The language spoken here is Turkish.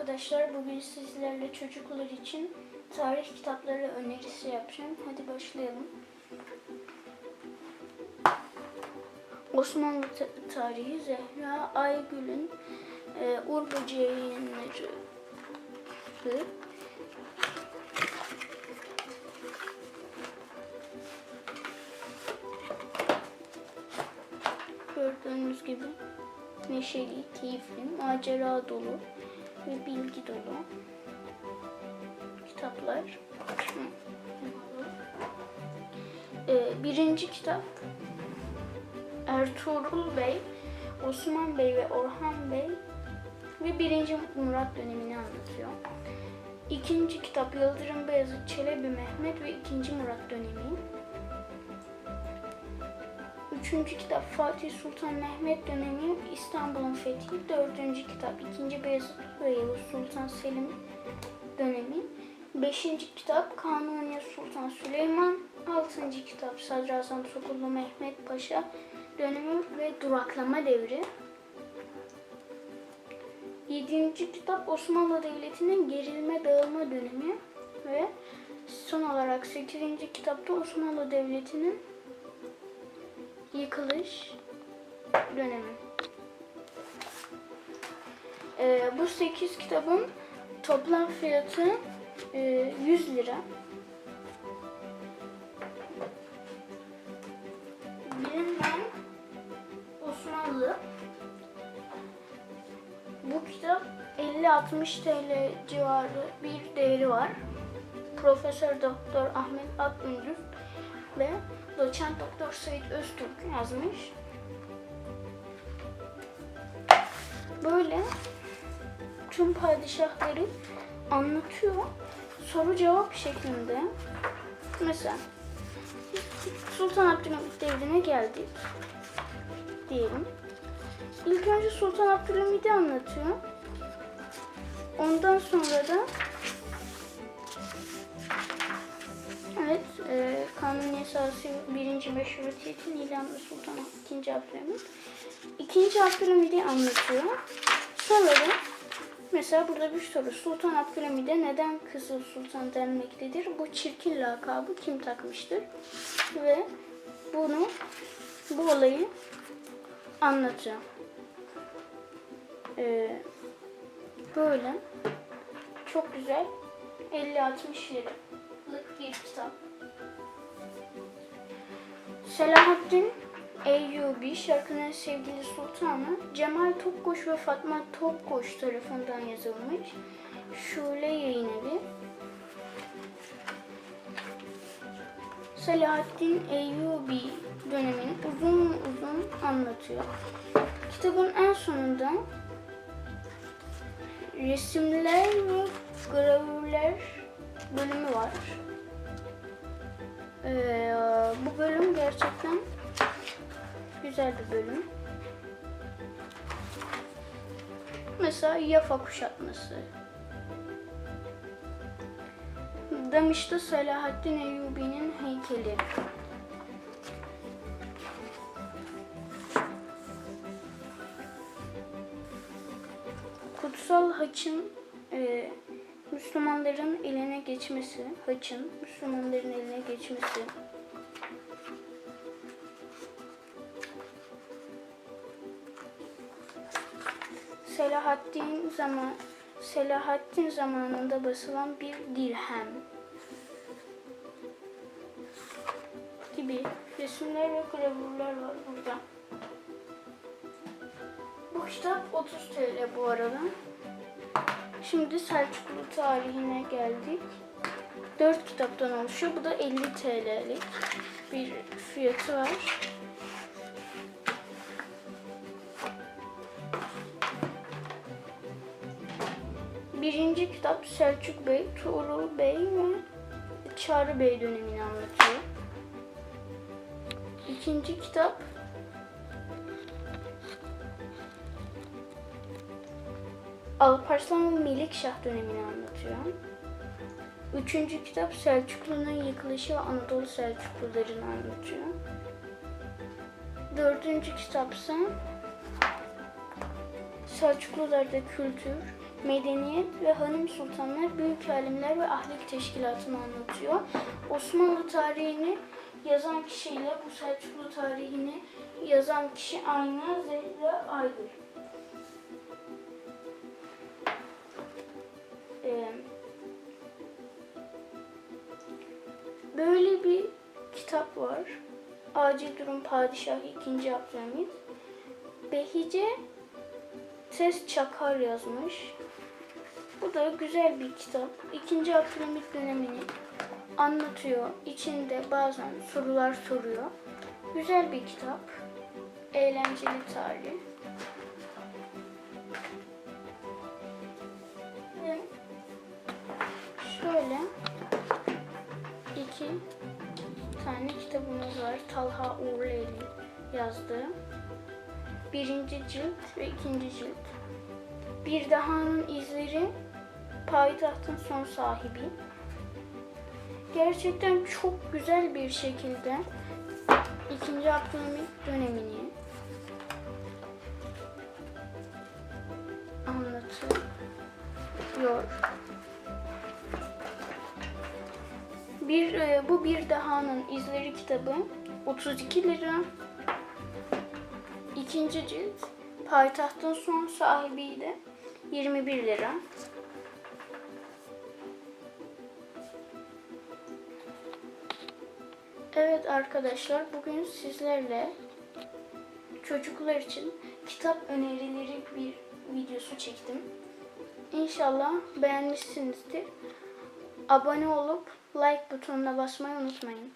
arkadaşlar. Bugün sizlerle çocuklar için tarih kitapları önerisi yapacağım. Hadi başlayalım. Osmanlı ta- tarihi Zehra Aygül'ün e, Böceği yayınları. Gördüğünüz gibi neşeli, keyifli, macera dolu ve bilgi dolu kitaplar. Ee, birinci kitap Ertuğrul Bey, Osman Bey ve Orhan Bey ve birinci Murat dönemini anlatıyor. İkinci kitap Yıldırım Beyazıt Çelebi Mehmet ve ikinci Murat dönemi. Üçüncü kitap Fatih Sultan Mehmet dönemi İstanbul'un fethi. Dördüncü kitap İkinci Beyazıt ve Sultan Selim dönemi. Beşinci kitap Kanuni Sultan Süleyman. Altıncı kitap Sadrazam Sokullu Mehmet Paşa dönemi ve duraklama devri. Yedinci kitap Osmanlı Devleti'nin gerilme dağılma dönemi ve son olarak sekizinci kitapta Osmanlı Devleti'nin yıkılış dönemi. Ee, bu 8 kitabın toplam fiyatı e, 100 lira. Bilinmeyen Osmanlı bu kitap 50-60 TL civarı bir değeri var. Profesör Doktor Ahmet Akgündüz ve doçent Doktor Sait Öztürk yazmış. Böyle tüm padişahları anlatıyor. Soru cevap şeklinde. Mesela Sultan Abdülhamit devrine geldik diyelim. İlk önce Sultan Abdülhamid'i anlatıyor. Ondan sonra da Evet, e, Kanuni esası 1. Meşrutiyetin ilanı Sultan 2. Abdülhamit. 2. Abdülhamid'i anlatıyor. Sonra mesela burada bir soru. Sultan Abdülhamid'e neden Kızıl Sultan denmektedir? Bu çirkin lakabı kim takmıştır? Ve bunu, bu olayı anlatıyor. Ee, böyle çok güzel 50-60 liralık bir kitap. Selahaddin Eyyubi şarkının sevgili sultanı Cemal Topkoş ve Fatma Topkoş tarafından yazılmış. Şule Yayın Evi. Selahaddin Eyyubi dönemini uzun uzun anlatıyor. Kitabın en sonunda resimler ve gravürler bölümü var. Ee, bu bölüm gerçekten güzel bir bölüm. Mesela Yafa kuşatması. Damış'ta Selahaddin Eyyubi'nin heykeli. Kutsal Haç'ın e, Müslümanların eline geçmesi, Haç'ın Müslümanların eline geçmesi. Selahaddin zaman Selahaddin zamanında basılan bir dirhem gibi resimler ve gravürler var burada. Bu kitap 30 TL bu arada. Şimdi Selçuklu tarihine geldik. 4 kitaptan oluşuyor. Bu da 50 TL'lik bir fiyatı var. Birinci kitap Selçuk Bey, Tuğrul Bey ve Çağrı Bey dönemini anlatıyor. İkinci kitap Alparslan ve Melikşah dönemini anlatıyor. Üçüncü kitap Selçuklu'nun yıkılışı ve Anadolu Selçuklularını anlatıyor. Dördüncü kitapsa Selçuklularda kültür, medeniyet ve hanım sultanlar, büyük alimler ve ahlik teşkilatını anlatıyor. Osmanlı tarihini yazan kişiyle bu Selçuklu tarihini yazan kişi aynı Zehra Aygül. Bir kitap var. Acil Durum Padişahı 2. Abdülhamit. Behice Ses Çakar yazmış. Bu da güzel bir kitap. İkinci Abdülhamit dönemini anlatıyor. İçinde bazen sorular soruyor. Güzel bir kitap. Eğlenceli tarih. Kitabımız. Talha Uğurlu'nun yazdığı. Birinci cilt ve ikinci cilt. Bir Daha'nın izleri payitahtın son sahibi. Gerçekten çok güzel bir şekilde ikinci Abdülhamit dönemini anlatıyor. Bir, e, bu bir Daha'nın izleri kitabı 32 lira. İkinci cilt payitahtın son sahibiydi 21 lira. Evet arkadaşlar bugün sizlerle çocuklar için kitap önerileri bir videosu çektim. İnşallah beğenmişsinizdir. Abone olup like butonuna basmayı unutmayın.